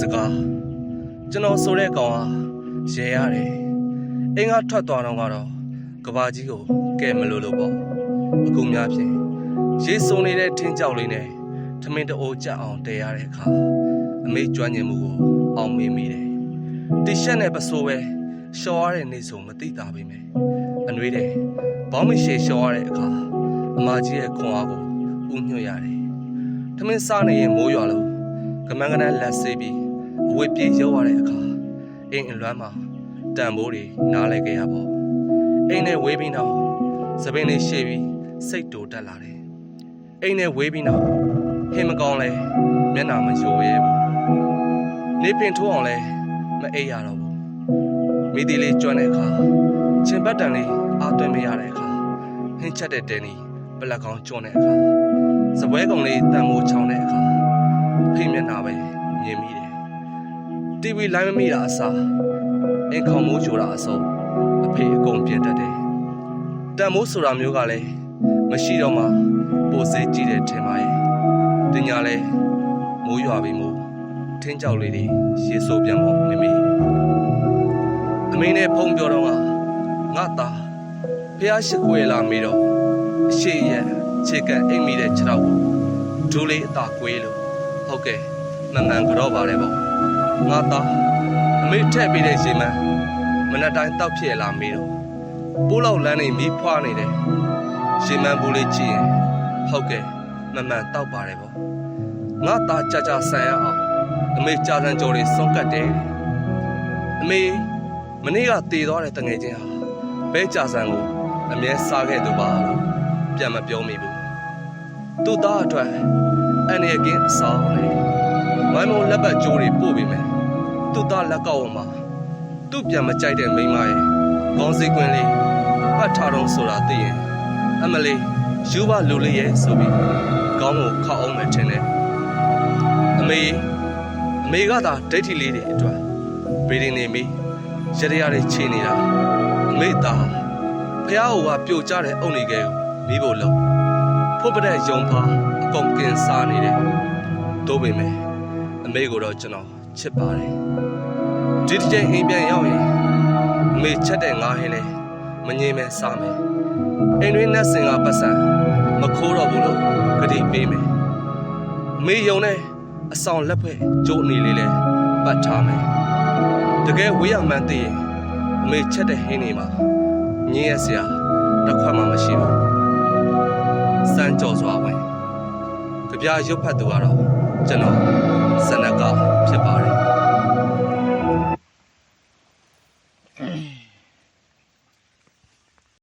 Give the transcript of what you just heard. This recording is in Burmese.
စကားကျွန်တော်ဆိုတဲ့ကောင်ဟာရေရတယ်အင်းကထွက်သွားတော့ကတော့ကဘာကြီးကိုကဲမလို့လို့ပေါ့အခုများဖြင့်ရေစုံနေတဲ့ထင်းကြောက်လေးနဲ့ထမင်းတအိုးကြက်အောင်တည်ရတဲ့အခါအမေကျွမ်းကျင်မှုကိုအောင်မေးမိတယ်တီရှက်နဲ့ပစိုးပဲရှော်ရတဲ့နေဆိုမသိတာပဲမယ်အနှွေးတယ်ဘောင်းမရှေရှော်ရတဲ့အခါအမကြီးရဲ့ခွန်အားကိုဥညွှတ်ရတယ်ထမင်းစားနေရင်မိုးရွာလို့က မန်းကနန်းလက်ဆေးပြီးအဝတ်ပြေရောက်ရတဲ့အခါအင်းအလွမ်းမှာတန်ဖိုးတွေနားလဲခဲ့ရပေါ့အိမ်နဲ့ဝေးပြီးနောက်သပင်းလေးရှေ့ပြီးစိတ်တူတက်လာတယ်အိမ်နဲ့ဝေးပြီးနောက်ဟင်းမကောင်းလဲမျက်နှာမယိုရဲဘူးနေပင်ထိုးအောင်လဲမအိပ်ရတော့ဘူးမိတီလေးကျွမ်းတဲ့အခါချင်ပတ်တန်လေးအားသွင်းမရတဲ့အခါဟင်းချက်တဲ့တဲနီပလက်ကောင်ကျွန်းတဲ့အခါစပွဲကောင်လေးတန်မိုးချောင်းတဲ့အခါ ဖိမျက်နှာပဲမြင်မိတယ် TV လိုင်းမမိတာအစားအင်ခေါင်မိုးချိုတာအစုံအဖေအကုန်ပြင်တတ်တယ်တန်မိုးဆိုတာမျိုးကလည်းမရှိတော့မှပိုစေးကြည့်တယ်ထင်ပါရဲ့တင်ညာလဲမိုးရွာပြီမို့ထင်းကြောက်လေးတွေရေဆိုးပြန်ပေါ့မမေအမေနဲ့ဖုံပြောတော့ကငါသားဖះရှိခွေလာမေတော့အရှိရဲ့ခြေကန်အိမ်မိတဲ့ခြေထောက်ကိုဒူးလေးအသာကွေးလို့ ဟုတ်ကဲ့မှန်မှန်ကြော့ပါတယ်ပေါ့ငါသားအမေထက်ပေးတဲ့ရေမန်းမနက်တိုင်းတောက်ဖြစ်လာမေးတော့ပိုးလောက်လမ်းနေမီးဖွားနေတယ်ရေမန်းဘူးလေးကြည့်ရင်ဟုတ်ကဲ့မမှန်တောက်ပါတယ်ပေါ့ငါသားကြာကြာဆန်ရအောင်အမေကြာစံကြော်လေးစွန့်ကတ်တယ်အမေမနေ့ကတည်သွားတဲ့တငယ်ချင်းဟာဘဲကြာစံကိုအမြဲစားခဲ့သူပါလို့ပြန်မပြောမိဘူးသူ့သားအတွက် အန်ရကင်းအဆောင်လေမိုင်းမုံလက်ပတ်ကြိုးတွေပို့ပေးမယ်သူ့သားလက်ကောက်ဝမှာသူ့ပြန်မကြိုက်တဲ့မိန်းမရဲ့ခေါင်းစည်းကွင်းလေးပတ်ထားတော့ဆိုတာသိရင်အမလေးယူပါလူလေးရဲ့ဆိုပြီးခေါင်းကိုခောက်အောင်မယ်ထင်တယ်အမေအမေကသာဒိဋ္ဌိလေးတွေအတွက်ဗီဒင်းနေမိရရရတွေချေနေတာအမေသားဖះဟိုကပြိုကျတဲ့အုံနေကဲကိုမိဖို့လုံး ဖို့ပတဲ့ယုံဖာအကုန်ကင်စားနေတယ်တိုးပေမဲ့အမေကိုတော့ကျွန်တော်ချစ်ပါတယ်ဒီတစ်ချိန်အိမ်ပြန်ရောက်ရင်အမေချက်တဲ့ငါးဟင်းလေးမငြိမ်မဲစားမယ်အိမ်တွင်းနဲ့စင်ကပတ်စံမခိုးတော့ဘူးလို့ဂတိပေးမယ်အမေယုံနဲ့အဆောင်လက်ဖွဲ့ကျိုးအနေလေးလဲပတ်ထားမယ်တကယ်ဝေးရမှန်းသိရင်အမေချက်တဲ့ဟင်းတွေမှာငင်းရစရာတစ်ခွက်မှမရှိဘူး စမ်းကြော်စွာဝင်ကြပြရုပ်ဖတ်သူကတော့ကျွန်တော်စနကဖြစ်ပါတယ်